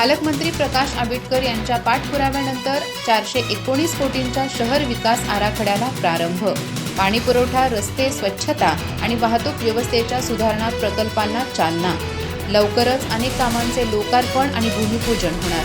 पालकमंत्री प्रकाश आंबेडकर यांच्या पाठपुराव्यानंतर चारशे एकोणीस कोटींच्या शहर विकास आराखड्याला प्रारंभ. पाणीपुरवठा रस्ते स्वच्छता आणि वाहतूक व्यवस्थेच्या सुधारणा प्रकल्पांना चालना. लवकरच अनेक कामांचे लोकार्पण आणि भूमिपूजन होणार.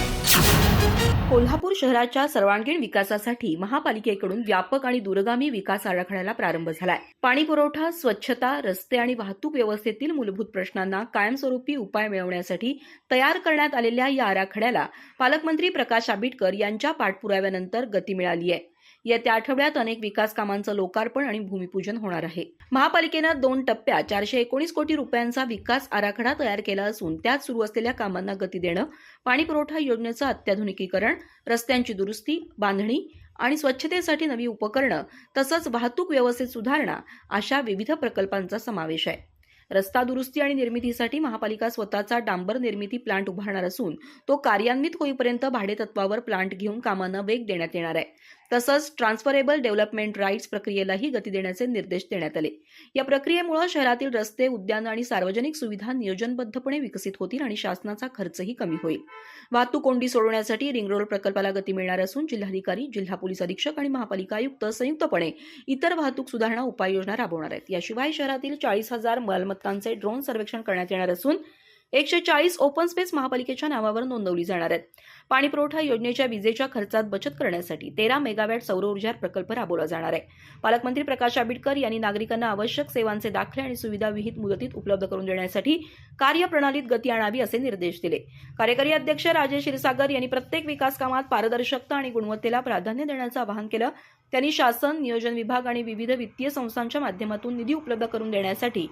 कोल्हापूर शहराच्या सर्वांगीण विकासासाठी महापालिकेकडून व्यापक आणि दूरगामी विकास आराखड्याला प्रारंभ झालाय. पाणी पुरवठा स्वच्छता रस्ते आणि वाहतूक व्यवस्थेतील मूलभूत प्रश्नांना कायमस्वरूपी उपाय मिळवण्यासाठी तयार करण्यात आलेल्या या आराखड्याला पालकमंत्री प्रकाश आंबेडकर यांच्या पाठपुराव्यानंतर गती मिळाली आहे. येत्या आठवड्यात अनेक विकास कामांचं लोकार्पण आणि भूमिपूजन होणार आहे. महापालिकेनं दोन टप्प्यात चारशे एकोणीस कोटी रुपयांचा विकास आराखडा तयार केला असून त्यात सुरू असलेल्या कामांना गती देणं पाणीपुरवठा योजनेचं अत्याधुनिकीकरण रस्त्यांची दुरुस्ती बांधणी आणि स्वच्छतेसाठी नवी उपकरणं तसंच वाहतूक व्यवस्थेत सुधारणा अशा विविध प्रकल्पांचा समावेश आहे. रस्ता दुरुस्ती आणि निर्मितीसाठी महापालिका स्वतःचा डांबर निर्मिती प्लांट उभारणार असून तो कार्यान्वित होईपर्यंत भाडेतत्वावर प्लांट घेऊन कामांना वेग देण्यात येणार आहे. तसंच ट्रान्सफरेबल डेव्हलपमेंट राईट्स प्रक्रियेलाही गती देण्याचे निर्देश देण्यात आले. या प्रक्रियेमुळे शहरातील रस्ते उद्यानं आणि सार्वजनिक सुविधा नियोजनबद्धपणे विकसित होतील आणि शासनाचा खर्चही कमी होईल. वाहतूक कोंडी सोडवण्यासाठी रिंग रोड प्रकल्पाला गती मिळणार असून जिल्हाधिकारी जिल्हा पोलीस अधीक्षक आणि महापालिका आयुक्त संयुक्तपणे इतर वाहतूक सुधारणा उपाययोजना राबवणार आहेत. याशिवाय शहरातील चाळीस हजार मालमत्तांचे ड्रोन सर्वेक्षण करण्यात येणार असून एकशे चाळीस ओपन स्पेस महापालिकेच्या नावावर नोंदवली जाणार आहेत पाणी पुरवठा योजनेच्या विजेच्या खर्चात बचत करण्यासाठी तेरा मेगावॅट सौर ऊर्जा प्रकल्प राबवला जाणार आहे. पालकमंत्री प्रकाश आंबेडकर यांनी नागरिकांना आवश्यक सेवांचे दाखले आणि सुविधा विहित मुदतीत उपलब्ध करून देण्यासाठी कार्यप्रणालीत गती आणावी असे निर्देश दिले. कार्यकारी अध्यक्ष राजेश क्षीरसागर यांनी प्रत्येक विकास कामात पारदर्शकता आणि गुणवत्तेला प्राधान्य देण्याचं आवाहन केलं. त्यांनी शासन नियोजन विभाग आणि विविध वित्तीय संस्थांच्या माध्यमातून निधी उपलब्ध करून देण्यासाठी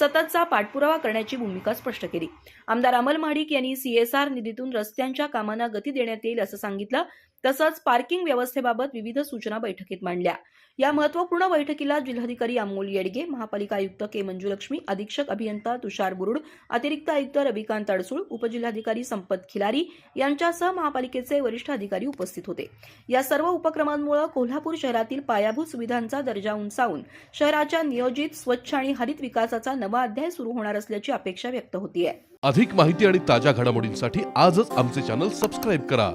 सततचा पाठपुरावा करण्याची भूमिका स्पष्ट केली. आमदार अमल महाडिक यांनी सीएसआर निधीतून रस्त्यांच्या कामांना गती देण्यात येईल असं सांगितलं. तसंच पार्किंग व्यवस्थेबाबत विविध सूचना बैठकीत मांडल्या. या महत्त्वपूर्ण बैठकीला जिल्हाधिकारी अमोल येडगे महापालिका आयुक्त के मंजुलक्ष्मी अधीक्षक अभियंता तुषार बुरुड अतिरिक्त आयुक्त रविकांत अडसूळ उपजिल्हाधिकारी संपत खिलारी यांच्यासह महापालिकेचे वरिष्ठ अधिकारी उपस्थित होते. या सर्व उपक्रमांमुळे कोल्हापूर शहरातील पायाभूत सुविधांचा दर्जा उंचावून शहराच्या नियोजित स्वच्छ आणि हरित विकासाचा नवा अध्याय सुरू होणार असल्याची अपेक्षा व्यक्त होतीये. अधिक माहिती आणि ताज्या घडामोडींसाठी आजच आमचे चॅनल सबस्क्राईब करा.